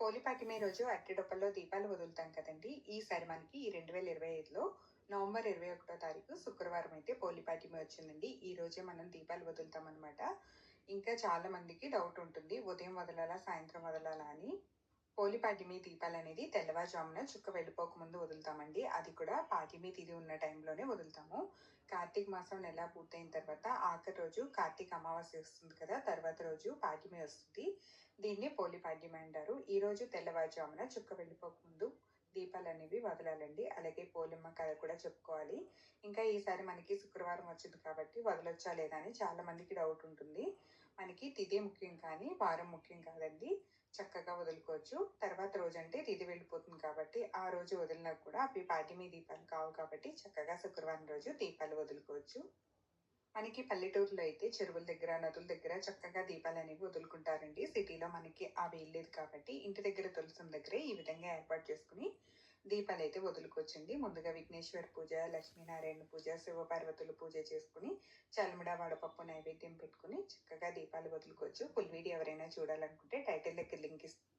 పోలిపాకిమే రోజు అట్టిడొప్పల్లో దీపాలు వదులుతాం కదండి. ఈసారి మనకి ఈ రెండు వేల ఇరవై ఐదులో నవంబర్ ఇరవై ఒకటో తారీఖు శుక్రవారం అయితే పోలిపాకిమే వచ్చిందండి. ఈ రోజే మనం దీపాలు వదులుతాం అనమాట ఇంకా చాలా మందికి డౌట్ ఉంటుంది. ఉదయం వదలాలా సాయంత్రం వదలాలా అని. పోలిపాటిమి దీపాలు అనేది తెల్లవారుజామున చుక్క వెళ్ళిపోక ముందు వదులుతామండి. అది కూడా పాటిమి తిది ఉన్న టైంలోనే వదులుతాము. కార్తీక మాసం నెల పూర్తయిన తర్వాత ఆఖరి రోజు కార్తీక అమావాస్య వస్తుంది కదా తర్వాత రోజు పాటిమి వస్తుంది. దీన్ని పోలి పాడ్యమి అంటారు. ఈ రోజు తెల్లవారుజామున చుక్క వెళ్ళిపోకముందు దీపాలు అనేవి వదలాలండి. అలాగే పోలిమ్మ కథ కూడా చెప్పుకోవాలి. ఇంకా ఈసారి మనకి శుక్రవారం వచ్చింది కాబట్టి వదలొచ్చా లేదా అని చాలా మందికి డౌట్ ఉంటుంది. మనకి తిదే ముఖ్యం కానీ వారం ముఖ్యం కాదండి. చక్కగా వదులుకోవచ్చు. తర్వాత రోజు అంటే తిథి వెళ్ళిపోతుంది కాబట్టి ఆ రోజు వదిలినా కూడా అవి పాటిమి దీపాలు కావు కాబట్టి చక్కగా శుక్రవారం రోజు దీపాలు వదులుకోవచ్చు. మనకి పల్లెటూరులో అయితే చెరువుల దగ్గర నదుల దగ్గర చక్కగా దీపాలు అనేవి వదులుకుంటారండి. సిటీలో మనకి అవి లేదు కాబట్టి ఇంటి దగ్గర తులసం దగ్గరే ఈ విధంగా ఏర్పాటు చేసుకుని దీపాలు అయితే వదులుకోవచ్చండి. ముందుగా విఘ్నేశ్వర పూజ లక్ష్మీనారాయణ పూజ శివపార్వతుల పూజ చేసుకుని చల్మిడ వడపప్పు నైవేద్యం పెట్టుకుని చక్కగా దీపాలు వదులుకోవచ్చు. ఫుల్ వీడియో ఎవరైనా చూడాలనుకుంటే టైటిల్ దగ్గర లింక్ ఇస్తాను